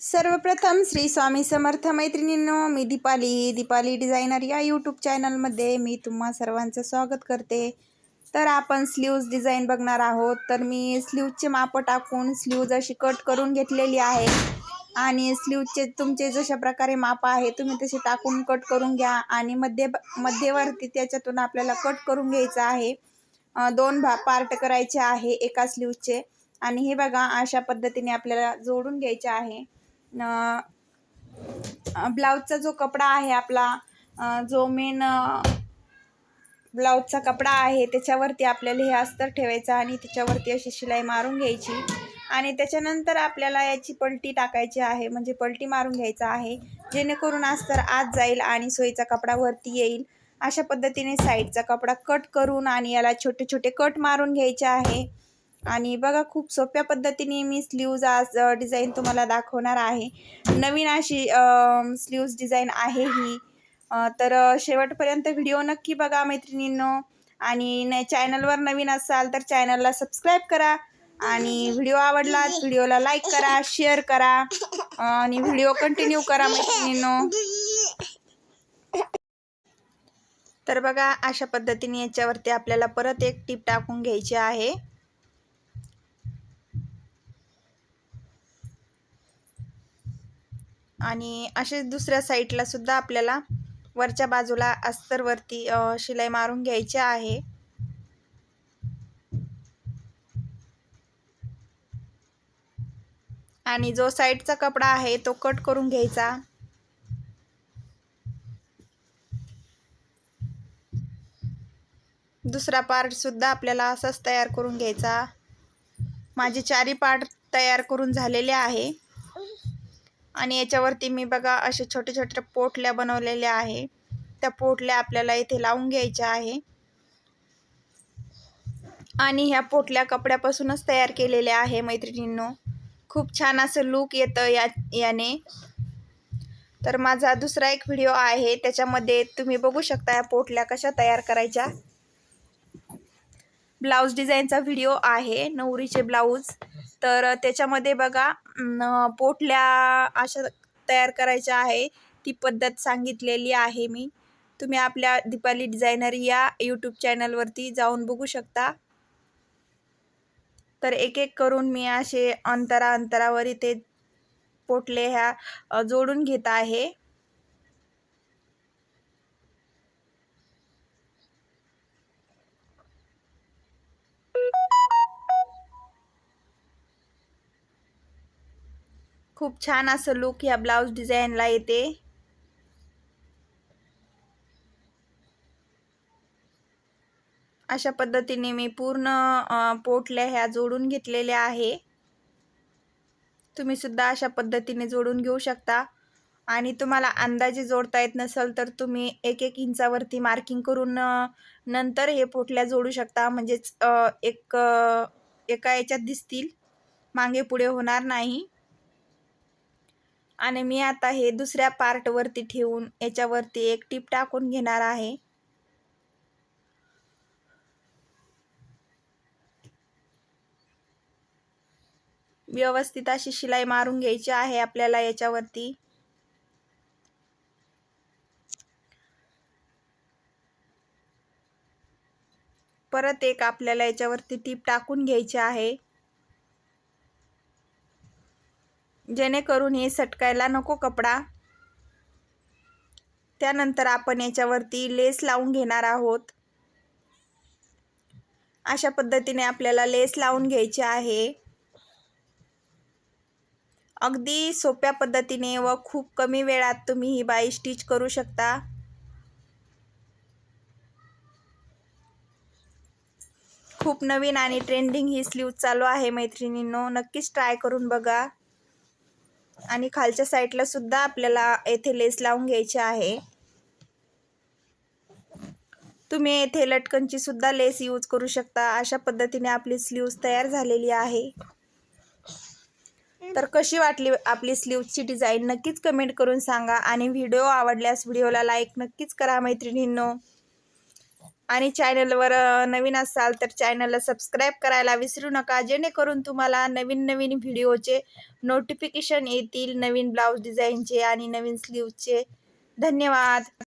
सर्वप्रथम श्री स्वामी समर्थ मैत्रिणींनो मी दीपाली. दीपाली डिझायनर या यूट्यूब चॅनलमध्ये मी तुम्हा सर्वांचं स्वागत करते. तर आपण स्लीव्ज डिझाईन बघणार आहोत. तर मी स्लीवचे मापं टाकून स्लीव्ज अशी कट करून घेतलेली आहे. आणि स्लीवचे तुमचे जशा प्रकारे माप आहे तुम्ही तसे टाकून कट करून घ्या. आणि मध्य मध्यवर्ती त्याच्यातून आपल्याला कट करून घ्यायचं आहे. दोन भा पार्ट करायचे आहे एका स्लीवचे आणि हे बघा अशा पद्धतीने आपल्याला जोडून घ्यायचे आहे. ब्लाऊजचा जो कपडा आहे आपला जो मेन ब्लाऊजचा कपडा आहे त्याच्यावरती आपल्याला हे अस्तर ठेवायचं आणि त्याच्यावरती अशी शिलाई मारून घ्यायची. आणि त्याच्यानंतर आपल्याला याची पलटी टाकायची आहे म्हणजे पलटी मारून घ्यायचं आहे. जेणेकरून अस्तर आत जाईल आणि सोयीचा कपडा वरती येईल. अशा पद्धतीने साईडचा कपडा कट करून आणि याला छोटे छोटे कट मारून घ्यायचे आहे. आणि बघा खूप सोप्या पद्धतीने मी स्लीव्ज आज डिझाईन तुम्हाला दाखवणार आहे. नवीन अशी स्लीव्ज डिझाईन आहे ही. तर शेवटपर्यंत व्हिडिओ नक्की बघा मैत्रिणींनो. आणि न चॅनलवर नवीन असाल तर चॅनलला सबस्क्राईब करा. आणि व्हिडिओ आवडला व्हिडिओला लाईक करा शेअर करा. आणि व्हिडिओ कंटिन्यू करा मैत्रिणींनो. तर बघा अशा पद्धतीने याच्यावरती आपल्याला परत एक टीप टाकून घ्यायची आहे. आणि असेच दुसऱ्या साईडला सुद्धा आपल्याला वरच्या बाजूला अस्तरवरती शिलाई मारून घ्यायची आहे. आणि जो साईडचा कपडा आहे तो कट करून घ्यायचा. दुसरा पार्ट सुद्धा आपल्याला असाच तयार करून घ्यायचा. माझे चारी पार्ट तयार करून झालेले आहे. आणि याच्यावरती मी बघा असे छोटे छोटे पोटल्या बनवलेल्या आहे. त्या पोटल्या आपल्याला इथे लावून घ्यायच्या आहे. आणि ह्या पोटल्या कपड्यापासूनच तयार केलेल्या आहे मैत्रिणींनो. खूप छान असं लूक येतं या याने. तर माझा दुसरा एक व्हिडिओ आहे. त्याच्यामध्ये तुम्ही बघू शकता या पोटल्या कशा तयार करायच्या. ब्लाऊज डिझाईनचा व्हिडिओ आहे. नवरीचे ब्लाऊज. तर त्याच्यामध्ये बघा पोटल्या अशा तयार करायच्या आहे. ती पद्धत सांगितलेली आहे मी. तुम्ही आपल्या दीपाली डिझायनर या यूट्यूब चॅनलवरती जाऊन बघू शकता. तर एक एक करून मी असे अंतरा अंतरावर इथे पोटले ह्या जोडून घेत आहे. खूप छान असं लुक ह्या ब्लाऊज डिझाईनला येते. अशा पद्धतीने मी पूर्ण पोटल्या ह्या जोडून घेतलेल्या आहे. तुम्ही सुद्धा अशा पद्धतीने जोडून घेऊ शकता. आणि तुम्हाला अंदाजे जोडता येत नसेल तर तुम्ही एक एक इंचावरती मार्किंग करून नंतर हे पोटल्या जोडू शकता. म्हणजेच एक एका याच्यात दिसतील. मागे पुढे होणार नाही. आणि मी आता हे दुसऱ्या पार्टवरती ठेवून याच्यावरती एक टीप टाकून घेणार आहे. व्यवस्थित अशी शिलाई मारून घ्यायची आहे आपल्याला याच्यावरती. परत एक आपल्याला याच्यावरती टीप टाकून घ्यायची आहे. जेणेकरून हे सटकायला नको कपडा. त्यानंतर आपण याच्यावरती लेस लावून घेणार आहोत. अशा पद्धतीने आपल्याला लेस लावून घ्यायची आहे. अगदी सोप्या पद्धतीने व खूप कमी वेळात तुम्ही ही बाई स्टिच करू शकता. खूप नवीन आणि ट्रेंडिंग ही स्लीव चालू आहे मैत्रिणींनो. नक्कीच ट्राय करून बघा. आणि खालच्या साईडला सुद्धा आपल्याला येथे लेस लावून घ्यायची आहे. तुम्ही येथे लटकनची सुद्धा लेस यूज करू शकता. अशा पद्धतीने आपली स्लीव्ज तयार झालेली आहे. तर कशी वाटली आपली स्लीवची डिझाईन? नक्कीच कमेंट करून सांगा. आणि व्हिडिओ आवडल्यास व्हिडिओला लाईक नक्कीच करा मैत्रिणींनो. आणि चॅनलवर नवीन असाल तर चॅनलला सबस्क्राईब करायला विसरू नका. जेणेकरून तुम्हाला नवीन नवीन व्हिडिओचे नोटिफिकेशन येतील नवीन ब्लाऊज डिझाईनचे आणि नवीन स्लीवचे धन्यवाद.